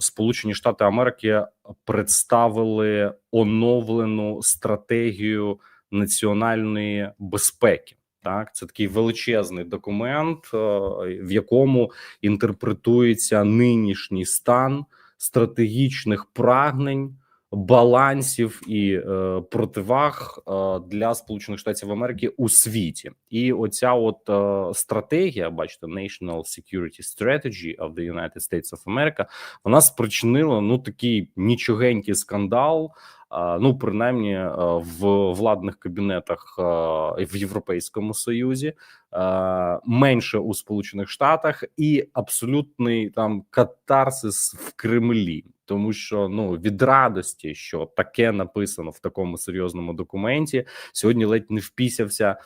Сполучені Штати Америки представили оновлену стратегію національної безпеки. Так, це такий величезний документ, е, в якому інтерпретується нинішній стан стратегічних прагнень, балансів і е, противаг е, для Сполучених Штатів Америки у світі. І оця от е, стратегія, бачите, National Security Strategy of the United States of America, вона спричинила ну такий нічогенький скандал. Ну, принаймні е, в владних кабінетах е, в Європейському Союзі, е, менше у Сполучених Штатах, і абсолютний там катарсис в Кремлі, тому що ну від радості, що таке написано в такому серйозному документі, сьогодні ледь не впісявся.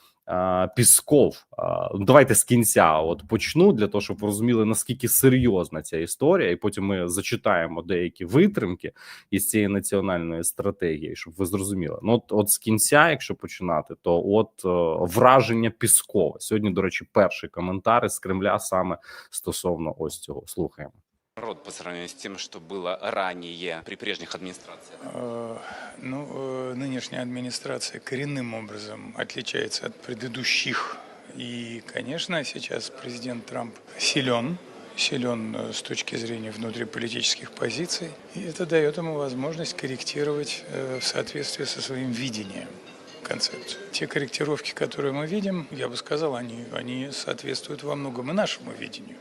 Пісков, ну, давайте з кінця. От почну для того, щоб розуміли наскільки серйозна ця історія, і потім ми зачитаємо деякі витримки із цієї національної стратегії, щоб ви зрозуміли. Ну от, от з кінця, якщо починати, то от е, враження Піскова сьогодні. До речі, перший коментар із Кремля саме стосовно ось цього. Слухаємо. Род по сравнению с тем, что было ранее при прежних администрациях? Э, Ну, э, нынешняя администрация коренным образом отличается от предыдущих. И, конечно, сейчас президент Трамп силен, силен э, с точки зрения внутриполитических позиций. И это дает ему возможность корректировать в соответствии со своим видением концепцию. Те корректировки, которые мы видим, я бы сказал, они, они соответствуют во многом и нашему видению.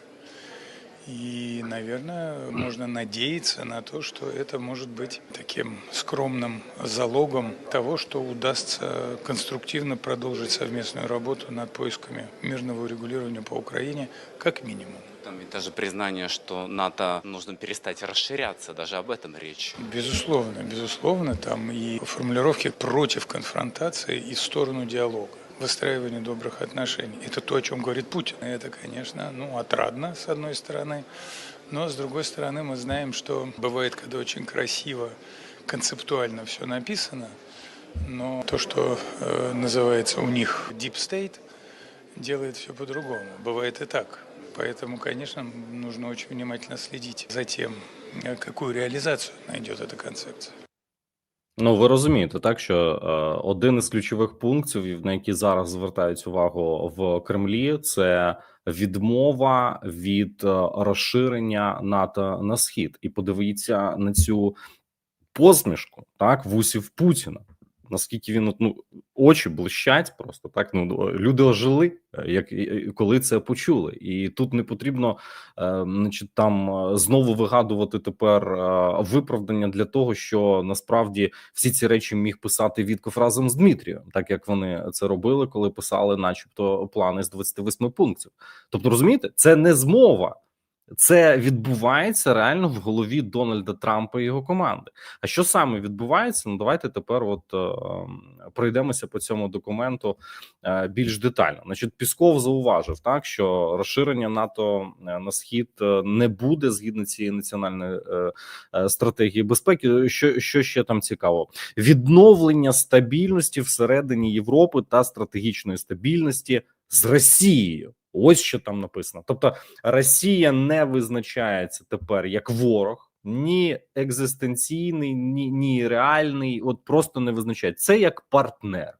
И, наверное, можно надеяться на то, что это может быть таким скромным залогом того, что удастся конструктивно продолжить совместную работу над поисками мирного урегулирования по Украине, как минимум. Там ведь даже признание, что НАТО нужно перестать расширяться, даже об этом речь. Безусловно, безусловно, там и формулировки против конфронтации и в сторону диалога Выстраивание добрых отношений. Это то, о чем говорит Путин. И это, конечно, ну, отрадно, с одной стороны. Но, с другой стороны, мы знаем, что бывает, когда очень красиво, концептуально все написано, но то, что э, называется у них Deep State, делает все по-другому. Бывает и так. Поэтому, конечно, нужно очень внимательно следить за тем, э, какую реализацию найдет эта концепция. Ну, ви розумієте, так що е, один із ключових пунктів, на які зараз звертають увагу в Кремлі, це відмова від е, розширення НАТО на схід. І подивіться на цю посмішку, так, вусів Путіна. Наскільки він ну, очі блищать, просто так ну люди ожили, е, як коли це почули, і тут не потрібно, е, значить, там е, знову вигадувати тепер виправдання для того, що насправді всі ці речі міг писати Вітков разом з Дмитрієм, так як вони це робили, коли писали, начебто, плани з 28 пунктів. Тобто, розумієте, це не змова. Це відбувається реально в голові Дональда Трампа і його команди. А що саме відбувається? Ну давайте тепер, от е, ем, пройдемося по цьому документу е, більш детально. Значить, Пісков зауважив так, що розширення НАТО е, на схід е, не буде згідно цієї національної е, е, стратегії безпеки. Що, що ще там цікаво? Відновлення стабільності всередині Європи та стратегічної стабільності з Росією. Ось що там написано. Тобто Росія не визначається тепер як ворог, ні екзистенційний, ні, ні реальний. От просто не визначається. Це як партнер.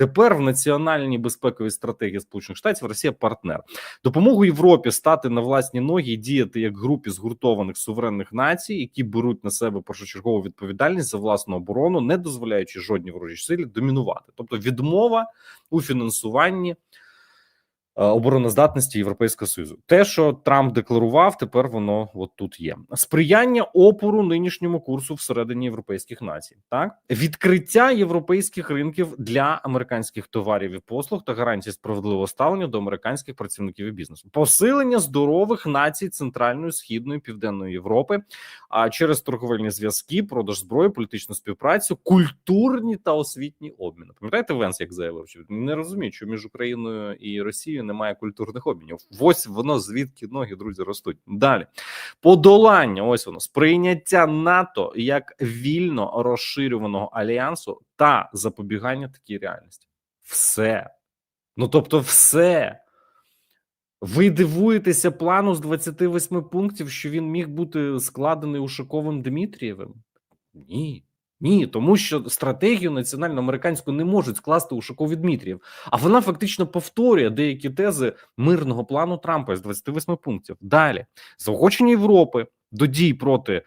Тепер в національній безпековій стратегії Сполучених Штатів Росія партнер. Допомогу Європі стати на власні ноги і діяти як групі згуртованих суверенних націй, які беруть на себе першочергову відповідальність за власну оборону, не дозволяючи жодній ворожій силі домінувати. Тобто відмова у фінансуванні обороноздатності Європейського союзу. Те, що Трамп декларував, тепер воно от тут є. Сприяння опору нинішньому курсу всередині європейських націй. Так відкриття європейських ринків для американських товарів і послуг та гарантії справедливого ставлення до американських працівників і бізнесу, посилення здорових націй Центральної, Східної, Південної Європи, а через торговельні зв'язки, продаж зброї, політичну співпрацю, культурні та освітні обміни. Пам'ятаєте, Венс як заявив, що не розуміє, що між Україною і Росією немає культурних обмінів. Ось воно звідки ноги друзі ростуть. Далі подолання. Ось воно сприйняття НАТО як вільно розширюваного альянсу та запобігання такій реальності. Все. Ну тобто, все. Ви дивуєтеся плану з 28 пунктів, що він міг бути складений Ушаковим Дмитрієвим? Ні. Ні, тому що стратегію національно-американську не можуть скласти Ушаков і Дмитрієв, а вона фактично повторює деякі тези мирного плану Трампа з 28 пунктів. Далі заохочення Європи до дій проти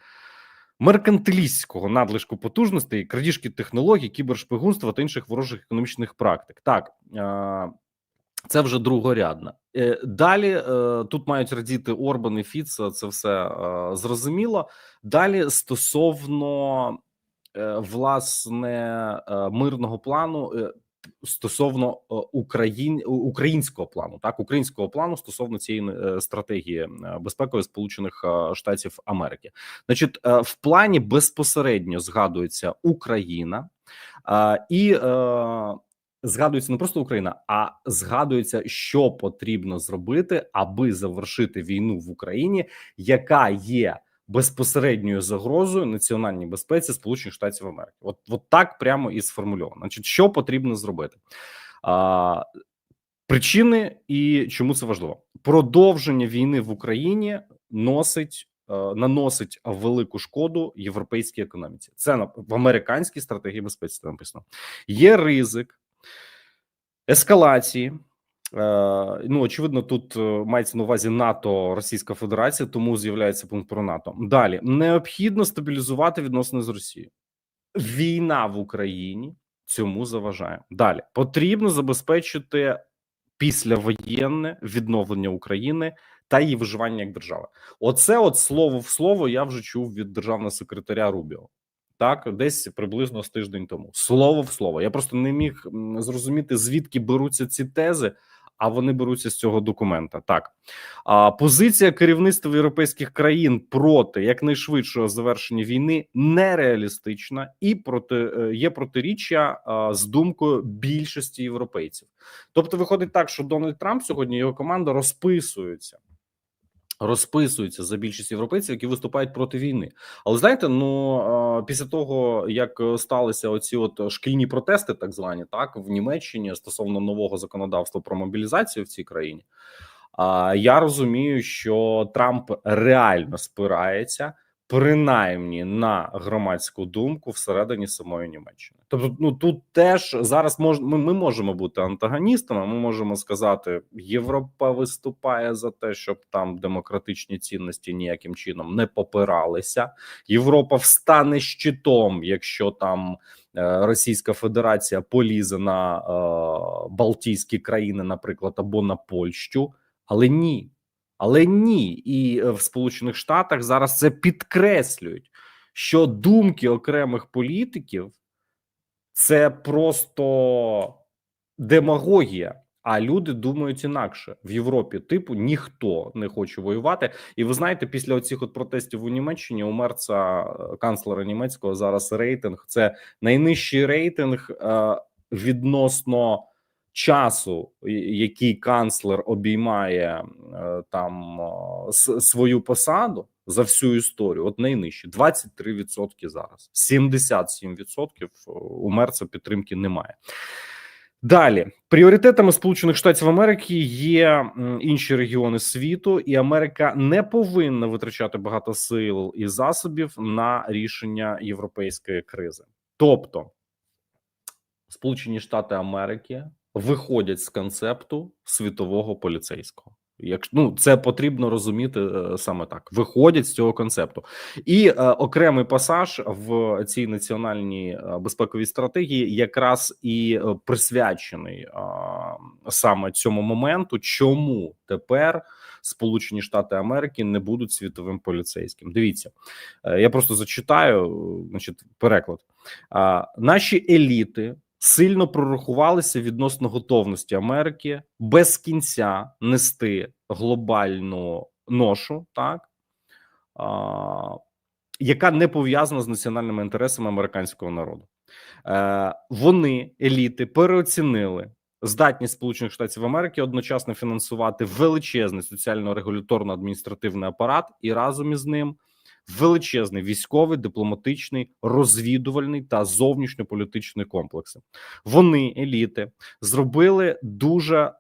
меркантилістського надлишку потужностей, крадіжки технологій, кібершпигунства та інших ворожих економічних практик. Так це вже другорядно. Е, Далі е, тут мають радіти Орбан і Фіца, це все е, зрозуміло. Далі стосовно власне е, мирного плану. е, Стосовно е, Україн українського плану, так українського плану стосовно цієї е, стратегії е, безпекової Сполучених е, Штатів Америки, значить, е, в плані безпосередньо згадується Україна е, і е, згадується не просто Україна, а згадується, що потрібно зробити, аби завершити війну в Україні, яка є безпосередньою загрозою національній безпеці Сполучених Штатів Америки. От, от так прямо і сформульовано. Значить, що потрібно зробити? А, причини і чому це важливо? Продовження війни в Україні носить. е, Наносить велику шкоду європейській економіці. Це в американській стратегії безпеці написано. Є ризик ескалації. Е, ну, очевидно, тут е, мається на увазі НАТО, Російська Федерація, тому з'являється пункт про НАТО. Далі необхідно стабілізувати відносини з Росією. Війна в Україні цьому заважає. Далі потрібно забезпечити післявоєнне відновлення України та її виживання як держави. Оце, от слово в слово, я вже чув від державного секретаря Рубіо. Так, десь приблизно з тиждень тому. Слово в слово. Я просто не міг зрозуміти, звідки беруться ці тези, а вони беруться з цього документа. Так, а позиція керівництва європейських країн проти якнайшвидшого завершення війни нереалістична і проти е, є протиріччя з думкою більшості європейців. Тобто, виходить так, що Дональд Трамп сьогодні його команда розписуються. Розписуються за більшість європейців, які виступають проти війни. Але знаєте, ну після того як е, сталися оці от шкільні протести, так звані, так в Німеччині стосовно нового законодавства про мобілізацію в цій країні, а я розумію, що Трамп реально спирається принаймні на громадську думку всередині самої Німеччини. Тобто, ну тут теж зараз мож, ми, ми можемо бути антагоністами. Ми можемо сказати, Європа виступає за те, щоб там демократичні цінності ніяким чином не попиралися. Європа встане щитом, якщо там е, Російська Федерація полізе на е, Балтійські країни, наприклад, або на Польщу, але ні. Але ні, і е, в Сполучених Штатах зараз це підкреслюють, що думки окремих політиків це просто демагогія. А люди думають інакше в Європі. Типу ніхто не хоче воювати. І ви знаєте, після оцих от протестів у Німеччині у мерца е, канцлера німецького зараз рейтинг це найнижчий рейтинг е, відносно часу, який канцлер обіймає е, там е, свою посаду за всю історію. От найнижче 23% зараз, 77% у мерца підтримки немає. Далі пріоритетами Сполучених Штатів Америки є інші регіони світу, і Америка не повинна витрачати багато сил і засобів на рішення європейської кризи. Тобто, Сполучені Штати Америки виходять з концепту світового поліцейського. Як ну це потрібно розуміти е, саме так, виходять з цього концепту, і е, окремий пасаж в цій національній е, безпековій стратегії якраз і е, присвячений е, саме цьому моменту, чому тепер Сполучені Штати Америки не будуть світовим поліцейським. Дивіться, е, я просто зачитаю, е, значить, переклад. А, наші еліти сильно прорахувалися відносно готовності Америки без кінця нести глобальну ношу, так а, яка не пов'язана з національними інтересами американського народу. Е, вони, еліти, переоцінили здатність Сполучених Штатів Америки одночасно фінансувати величезний соціально-регуляторно-адміністративний апарат і разом із ним величезний військовий, дипломатичний, розвідувальний та зовнішньополітичний комплекси. Вони, еліти, зробили дуже е,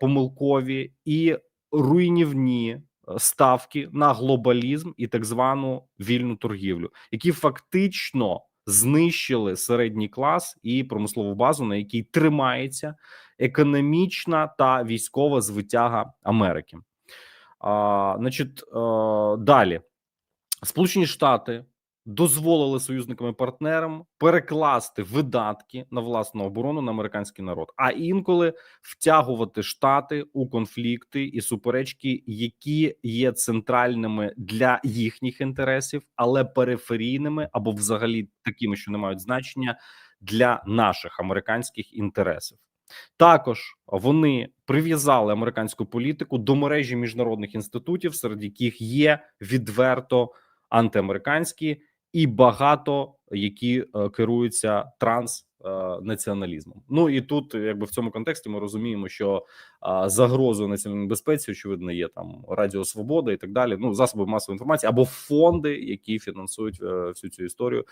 помилкові і руйнівні е, ставки на глобалізм і так звану вільну торгівлю, які фактично знищили середній клас і промислову базу, на якій тримається економічна та військова звитяга Америки. А, значить, е, далі Сполучені Штати дозволили союзникам і партнерам перекласти видатки на власну оборону на американський народ, а інколи втягувати штати у конфлікти і суперечки, які є центральними для їхніх інтересів, але периферійними або взагалі такими, що не мають значення для наших американських інтересів. Також вони прив'язали американську політику до мережі міжнародних інститутів, серед яких є відверто антиамериканські і багато які е, керуються транснаціоналізмом. Ну і тут, якби в цьому контексті, ми розуміємо, що загрозою національної безпеці, очевидно, є там Радіо Свобода і так далі. Ну, засоби масової інформації або фонди, які фінансують е, всю цю історію, е,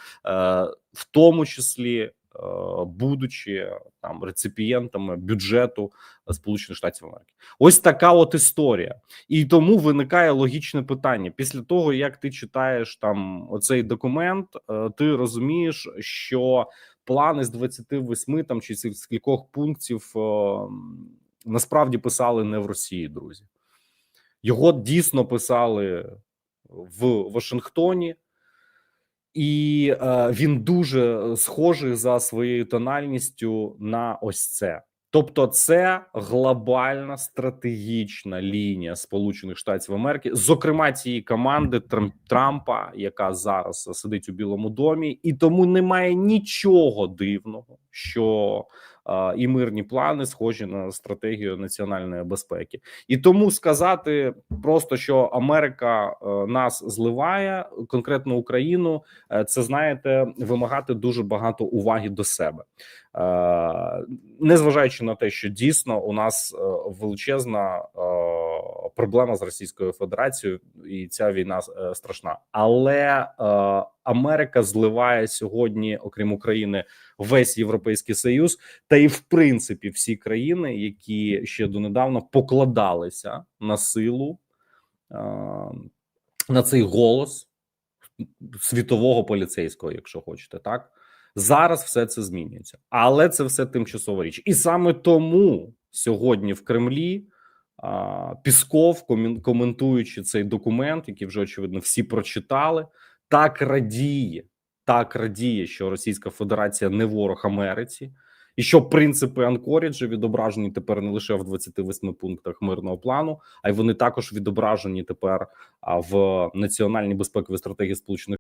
в тому числі. Е, Будучи там реципієнтами бюджету Сполучених Штатів Америки, ось така от історія, і тому виникає логічне питання: після того як ти читаєш там оцей документ, е, ти розумієш, що плани з 28 там чи з кількох пунктів е, насправді писали не в Росії, друзі. Його дійсно писали в Вашингтоні, і е, він дуже схожий за своєю тональністю на ось це. Тобто, це глобальна стратегічна лінія Сполучених Штатів Америки, зокрема цієї команди Трам- Трампа, яка зараз сидить у Білому домі, і тому немає нічого дивного, що е, і мирні плани схожі на стратегію національної безпеки. І тому сказати просто, що Америка е, нас зливає, конкретно Україну, е, це знаєте, вимагати дуже багато уваги до себе, е, незважаючи на те, що дійсно у нас величезна е, проблема з Російською Федерацією, і ця війна е, страшна, але е, Америка зливає сьогодні, окрім України, весь європейський союз, та і в принципі всі країни, які ще донедавна покладалися на силу, е, на цей голос світового поліцейського, якщо хочете, так? Зараз все це змінюється, але це все тимчасова річ, і саме тому сьогодні в Кремлі. Пісков, коментуючи цей документ, який вже очевидно всі прочитали, так радіє, так радіє, що Російська Федерація не ворог Америці, і що принципи Анкоріджа відображені тепер не лише в 28 пунктах мирного плану, а й вони також відображені тепер в національній безпековій стратегії Сполучених